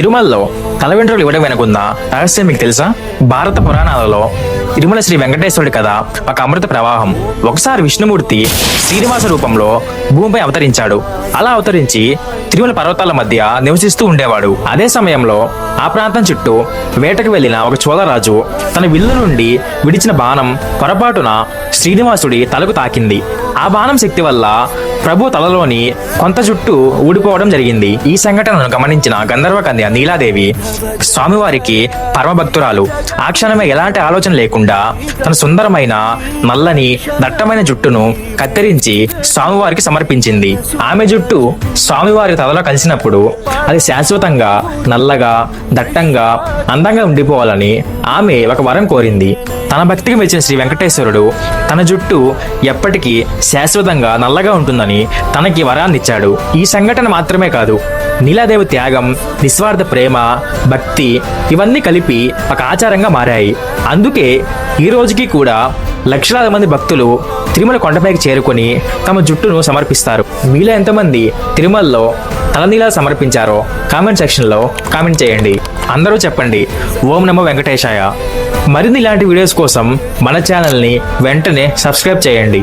తిరుమలలో తల వెంట్రుకలు ఇవ్వడం వెనుకున్న రహస్యం మీకు తెలుసా? భారత పురాణాలలో తిరుమల శ్రీ వెంకటేశ్వరుడి కథ ఒక అమృత ప్రవాహం. ఒకసారి విష్ణుమూర్తి శ్రీనివాస రూపంలో భూమిపై అవతరించాడు. అలా అవతరించి తిరుమల పర్వతాల మధ్య నివసిస్తూ ఉండేవాడు. అదే సమయంలో ఆ ప్రాంతం చుట్టూ వేటకు వెళ్ళిన ఒక చోళరాజు తన విల్లు నుండి విడిచిన బాణం పొరపాటున శ్రీనివాసుడి తలకు తాకింది. ఆ బాణం శక్తి వల్ల ప్రభు తలలోని కొంత జుట్టు ఊడిపోవడం జరిగింది. ఈ సంఘటనను గమనించిన గంధర్వ కన్య నీలాదేవి స్వామివారికి పరమభక్తురాలు. ఆ క్షణమే ఎలాంటి ఆలోచన లేకుండా తన సుందరమైన నల్లని దట్టమైన జుట్టును కత్తిరించి స్వామివారికి సమర్పించింది. ఆమె జుట్టు స్వామివారి తలలో కలిసినప్పుడు అది శాశ్వతంగా నల్లగా దట్టంగా అందంగా ఉండిపోవాలని ఆమె ఒక వరం కోరింది. తన భక్తికి మెచ్చిన శ్రీ వెంకటేశ్వరుడు తన జుట్టు ఎప్పటికీ శాశ్వతంగా నల్లగా ఉంటుందని తనకి వరాన్ని ఇచ్చాడు. ఈ సంఘటన మాత్రమే కాదు నీలాదేవి త్యాగం నిస్వార్థ ప్రేమ భక్తి ఇవన్నీ కలిపి ఒక ఆచారంగా మారాయి. అందుకే ఈ రోజుకి కూడా లక్షలాది మంది భక్తులు తిరుమల కొండపైకి చేరుకొని తమ జుట్టును సమర్పిస్తారు. మీలో ఎంతమంది తిరుమలలో తలనీలా సమర్పించారో కామెంట్ సెక్షన్లో కామెంట్ చేయండి. అందరూ చెప్పండి. ఓం నమో వెంకటేశాయ. మరిన్ని ఇలాంటి వీడియోస్ కోసం మన ఛానల్ని వెంటనే సబ్స్క్రైబ్ చేయండి.